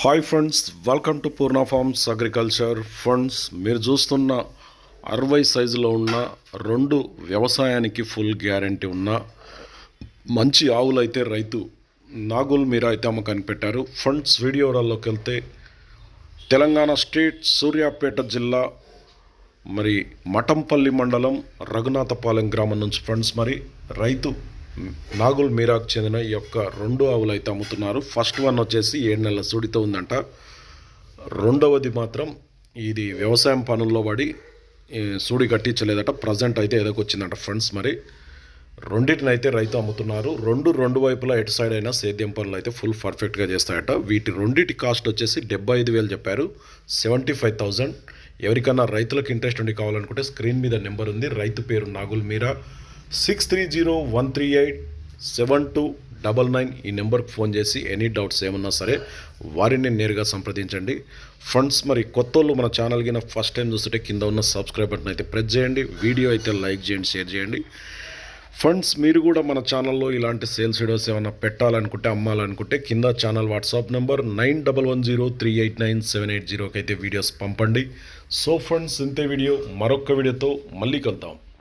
Hi friends welcome to Purna farms agriculture funds మీరు చూస్తున్న అరవై సైజులో ఉన్న రెండు వ్యవసాయానికి ఫుల్ గ్యారంటీ ఉన్న మంచి ఆవులు అయితే రైతు నాగుల్ మీరా అయితే అమ్మకానికి పెట్టారు ఫండ్స్ వీడియోలలోకి వెళ్తే తెలంగాణ స్టేట్ సూర్యాపేట జిల్లా మరి మఠంపల్లి మండలం రఘునాథపాలెం గ్రామం నుంచి ఫ్రెండ్స్ మరి రైతు నాగుల్ మీరాకు చెందిన ఈ యొక్క రెండు ఆవులు అయితే అమ్ముతున్నారు. ఫస్ట్ వన్ వచ్చేసి ఏడు నెలల సుడితో ఉందంట. రెండవది మాత్రం ఇది వ్యవసాయం పనుల్లో పడి సూడి కట్టించలేదట. ప్రజెంట్ అయితే ఎదకొచ్చిందంట ఫ్రెండ్స్ మరి. రెండింటిని అయితే రైతు అమ్ముతున్నారు. రెండు రెండు వైపులా ఎటు సైడ్ అయినా సేద్యం పనులు అయితే ఫుల్ పర్ఫెక్ట్గా చేస్తాయట. వీటి రెండింటి కాస్ట్ వచ్చేసి డెబ్బై ఐదు వేలు చెప్పారు. సెవెంటీ ఫైవ్ థౌజండ్ ఎవరికైనా రైతులకు ఇంట్రెస్ట్ ఉండి కావాలనుకుంటే స్క్రీన్ మీద నెంబర్ ఉంది. రైతు పేరు Nagul Meera. Six three zero one three eight seven two double nine ఈ నెంబర్కి ఫోన్ చేసి ఎనీ డౌట్స్ ఏమన్నా సరే వారిని నేరుగా సంప్రదించండి. ఫ్రెండ్స్ మరి కొత్త వాళ్ళు మన ఛానల్ కింద ఫస్ట్ టైం చూస్తుంటే కింద ఉన్న సబ్స్క్రైబ్ బటన్ అయితే ప్రెస్ చేయండి. వీడియో అయితే లైక్ చేయండి షేర్ చేయండి. ఫ్రెండ్స్ మీరు కూడా మన ఛానల్లో ఇలాంటి సేల్స్ వీడియోస్ ఏమైనా పెట్టాలనుకుంటే అమ్మాలనుకుంటే కింద channel WhatsApp number nine double one zero three eight nine seven eight జీరోకి అయితే వీడియోస్ పంపండి. సో ఫ్రెండ్స్ ఇంతే వీడియో మరొక వీడియోతో మళ్ళీ కలుద్దాం.